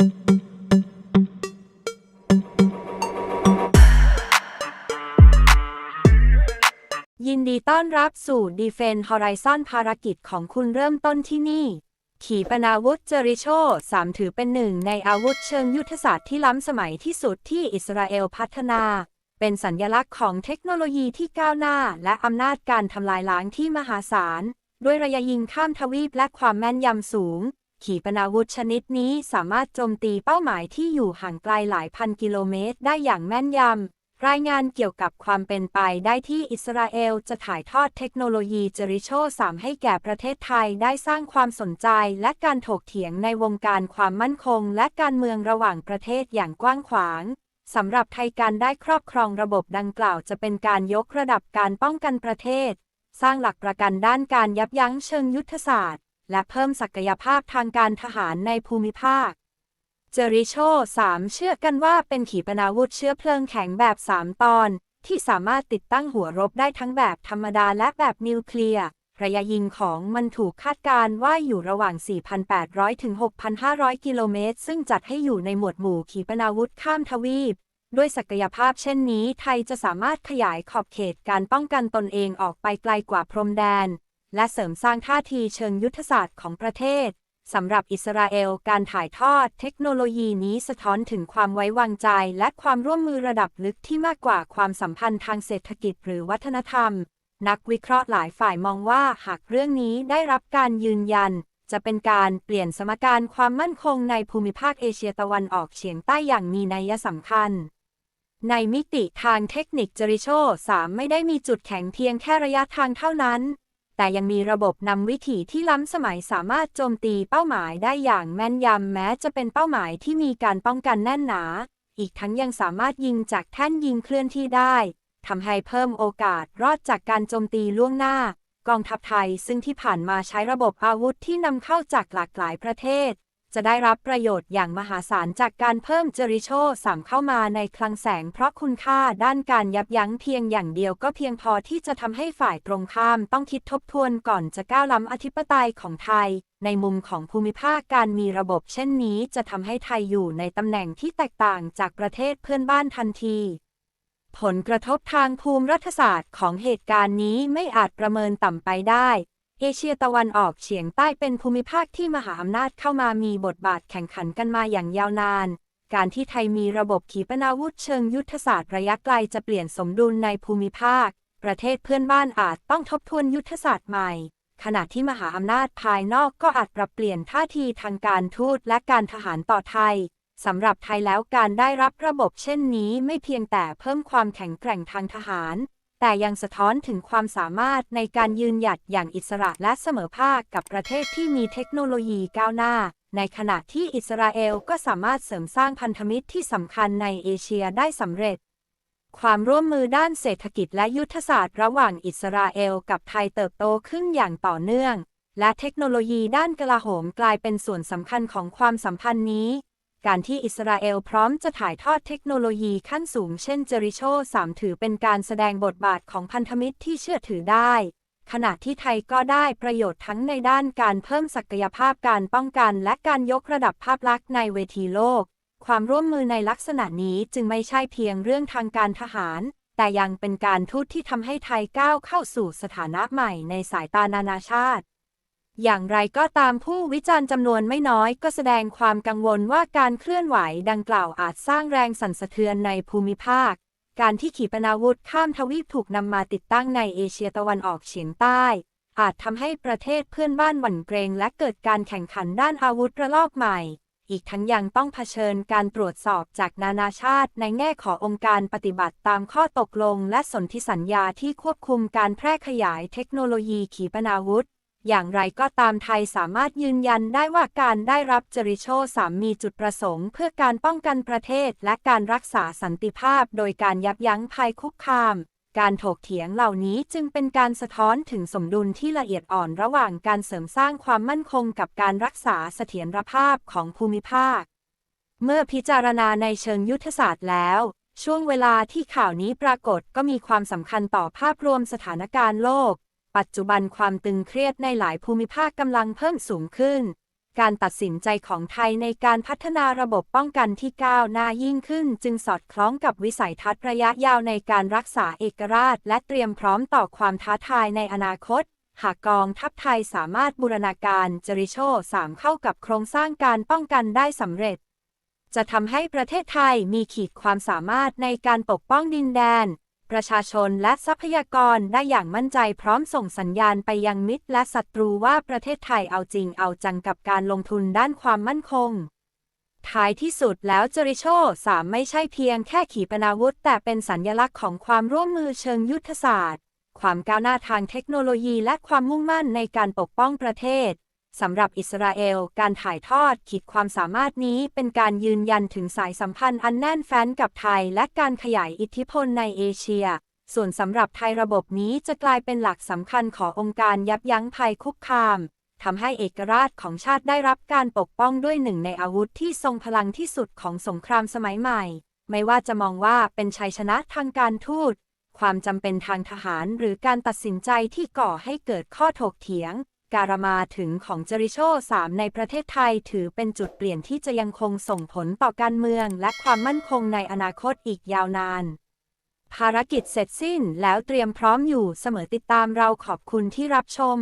ยินดีต้อนรับสู่ Defense Horizon ภารกิจของคุณเริ่มต้นที่นี่ ขีปนาวุธเจริโช3ถือเป็นหนึ่งในอาวุธเชิงยุทธศาสตร์ที่ล้ำสมัยที่สุดที่อิสราเอลพัฒนา เป็นสัญญลักษณ์ของเทคโนโลยีที่ก้าวหน้า และอำนาจการทำลายล้างที่มหาศาล ด้วยระยะยิงข้ามทวีปและความแม่นยำสูง ขีปนาวุธชนิดนี้สามารถโจมตีเป้าหมายที่อยู่ห่างไกลหลายพันกิโลเมตรได้อย่างแม่นยำ รายงานเกี่ยวกับความเป็นไปได้ที่อิสราเอลจะถ่ายทอดเทคโนโลยีเจริโช3ให้แก่ประเทศไทยได้สร้างความสนใจและการถกเถียงในวงการความมั่นคง และการเมืองระหว่างประเทศอย่างกว้างขวางสำหรับไทยการได้ครอบครองระบบดังกล่าวจะเป็นการยกระดับการป้องกันประเทศ สร้างหลักประกันด้านการยับยั้งเชิงยุทธศาสตร์ และเพิ่มศักยภาพทางการทหารในภูมิภาค เจอริโช 3 เชื่อกันว่าเป็นขีปนาวุธเชื้อเพลิงแข็งแบบ 3 ตอน ที่สามารถติดตั้งหัวรบได้ทั้งแบบธรรมดาและแบบนิวเคลียร์ระยะยิงของมันถูกคาดการณ์ว่าอยู่ระหว่าง 4,800 ถึง 6,500 กิโลเมตร ซึ่งจัดให้อยู่ในหมวดหมู่ขีปนาวุธข้ามทวีป ด้วยศักยภาพเช่นนี้ ไทยจะสามารถขยายขอบเขตการป้องกันตนเองออกไปไกลกว่าพรมแดน และเสริมสร้างท่าทีเชิงยุทธศาสตร์ของประเทศสำหรับอิสราเอลการถ่ายทอดเทคโนโลยีนี้สะท้อนถึงความไว้วางใจ และความร่วมมือระดับลึกที่มากกว่าความสัมพันธ์ทางเศรษฐกิจหรือวัฒนธรรม นักวิเคราะห์หลายฝ่ายมองว่าหากเรื่องนี้ได้รับการยืนยัน จะเป็นการเปลี่ยนสมการความมั่นคงในภูมิภาคเอเชียตะวันออกเฉียงใต้อย่างมีนัยสำคัญ ในมิติทางเทคนิคเจริโช3ไม่ได้มีจุดแข็งเพียงแค่ระยะทางเท่านั้น แต่ยังมีระบบนำวิถีที่ล้ำสมัยสามารถโจมตีเป้าหมายได้อย่างแม่นยำแม้จะเป็นเป้าหมายที่มีการป้องกันแน่นหนา อีกทั้งยังสามารถยิงจากแท่นยิงเคลื่อนที่ได้ทำให้เพิ่มโอกาสรอดจากการโจมตีล่วงหน้า กองทัพไทยซึ่งที่ผ่านมาใช้ระบบอาวุธที่นำเข้าจากหลากหลายประเทศ จะได้รับประโยชน์อย่างมหาศาลจากการเพิ่มเจริโชสามเข้ามาในคลังแสง เพราะคุณค่าด้านการยับยั้งเพียงอย่างเดียวก็เพียงพอที่จะทำให้ฝ่ายตรงข้ามต้องคิดทบทวนก่อนจะก้าวล้ำอธิปไตยของไทย ในมุมของภูมิภาคการมีระบบเช่นนี้จะทำให้ไทยอยู่ในตำแหน่งที่แตกต่างจากประเทศเพื่อนบ้านทันทีผลกระทบทางภูมิรัฐศาสตร์ของเหตุการณ์นี้ไม่อาจประเมินต่ำไปได้ เอเชียตะวันออกเฉียงใต้เป็นภูมิภาคที่มหาอำนาจเข้ามามีบทบาทแข่งขันกันมาอย่างยาวนาน การที่ไทยมีระบบขีปนาวุธเชิงยุทธศาสตร์ระยะไกลจะเปลี่ยนสมดุลในภูมิภาค ประเทศเพื่อนบ้านอาจต้องทบทวนยุทธศาสตร์ใหม่ ขณะที่มหาอำนาจภายนอกก็อาจปรับเปลี่ยนท่าทีทางการทูตและการทหารต่อไทยสำหรับไทยแล้วการได้รับระบบเช่นนี้ไม่เพียงแต่เพิ่มความแข็งแกร่งทางทหาร แต่ยังสะท้อนถึงความสามารถในการยืนหยัดอย่างอิสระและเสมอภาคกับประเทศที่มีเทคโนโลยีก้าวหน้า ในขณะที่อิสราเอลก็สามารถเสริมสร้างพันธมิตรที่สำคัญในเอเชียได้สำเร็จ ความร่วมมือด้านเศรษฐกิจและยุทธศาสตร์ระหว่างอิสราเอลกับไทยเติบโตขึ้นอย่างต่อเนื่อง และเทคโนโลยีด้านกลาโหมกลายเป็นส่วนสำคัญของความสัมพันธ์นี้ การที่อิสราเอลพร้อมจะถ่ายทอดเทคโนโลยีขั้นสูงเช่นเจริโช3 ถือเป็นการแสดงบทบาทของพันธมิตรที่เชื่อถือได้ ขณะที่ไทยก็ได้ประโยชน์ทั้งในด้านการเพิ่มศักยภาพการป้องกันและการยกระดับภาพลักษณ์ในเวทีโลก ความร่วมมือในลักษณะนี้จึงไม่ใช่เพียงเรื่องทางการทหาร แต่ยังเป็นการทูตที่ทำให้ไทยก้าวเข้าสู่สถานะใหม่ในสายตานานาชาติ อย่างไรก็ตามผู้วิจารณ์จำนวนไม่น้อยก็แสดงความกังวลว่าการเคลื่อนไหวดังกล่าวอาจสร้างแรงสั่นสะเทือนในภูมิภาค การที่ขีปนาวุธข้ามทวีปถูกนำมาติดตั้งในเอเชียตะวันออกเฉียงใต้ อาจทำให้ประเทศเพื่อนบ้านหวั่นเกรงและเกิดการแข่งขันด้านอาวุธระลอกใหม่ อีกทั้งยังต้องเผชิญการตรวจสอบจากนานาชาติ ในแง่ขององค์การปฏิบัติตามข้อตกลง และสนธิสัญญาที่ควบคุมการแพร่ขยายเทคโนโลยีขีปนาวุธ อย่างไรก็ตามไทยสามารถยืนยันได้ว่าการได้รับจริโช3มีจุดประสงค์ เพื่อการป้องกันประเทศและการรักษาสันติภาพ โดยการยับยั้งภัยคุกคาม การถกเถียงเหล่านี้จึงเป็นการสะท้อนถึงสมดุลที่ละเอียดอ่อนระหว่างการเสริมสร้างความมั่นคงกับการรักษาเสถียรภาพของภูมิภาค เมื่อพิจารณาในเชิงยุทธศาสตร์แล้วช่วงเวลาที่ข่าวนี้ปรากฏก็มีความสำคัญต่อภาพรวมสถานการณ์โลก ปัจจุบันความตึงเครียดในหลายภูมิภาคกำลังเพิ่มสูงขึ้น การตัดสินใจของไทยในการพัฒนาระบบป้องกันที่ก้าวหน้ายิ่งขึ้น จึงสอดคล้องกับวิสัยทัศน์ระยะยาวในการรักษาเอกราช และเตรียมพร้อมต่อความท้าทายในอนาคต หากกองทัพไทยสามารถบูรณาการจริโช3เข้ากับโครงสร้างการป้องกันได้สำเร็จ จะทำให้ประเทศไทยมีขีดความสามารถในการปกป้องดินแดน ประชาชนและทรัพยากรได้อย่างมั่นใจพร้อมส่งสัญญาณไปยังมิตรและศัตรูว่าประเทศไทยเอาจริงเอาจังกับการลงทุนด้านความมั่นคง ท้ายที่สุดแล้วจริโช3ไม่ใช่เพียงแค่ขีปนาวุธ แต่เป็นสัญญลักษณ์ของความร่วมมือเชิงยุทธศาสตร์ ความก้าวหน้าทางเทคโนโลยีและความมุ่งมั่นในการปกป้องประเทศ สำหรับอิสราเอล การถ่ายทอดขีดความสามารถนี้เป็นการยืนยันถึงสายสัมพันธ์อันแน่นแฟ้นกับไทย และการขยายอิทธิพลในเอเชีย ส่วนสำหรับไทยระบบนี้จะกลายเป็นหลักสำคัญขององค์การยับยั้งภัยคุกคามทำให้เอกราชของชาติได้รับการปกป้องด้วยหนึ่งในอาวุธที่ทรงพลังที่สุดของสงครามสมัยใหม่ ไม่ว่าจะมองว่าเป็นชัยชนะทางการทูต ความจำเป็นทางทหารหรือการตัดสินใจที่ก่อให้เกิดข้อถกเถียง การมาถึงของจริโช3ในประเทศไทยถือเป็นจุดเปลี่ยนที่จะยังคงส่งผลต่อการเมืองและความมั่นคงในอนาคตอีกยาวนาน ภารกิจเสร็จสิ้นแล้วเตรียมพร้อมอยู่เสมอติดตามเราขอบคุณที่รับชม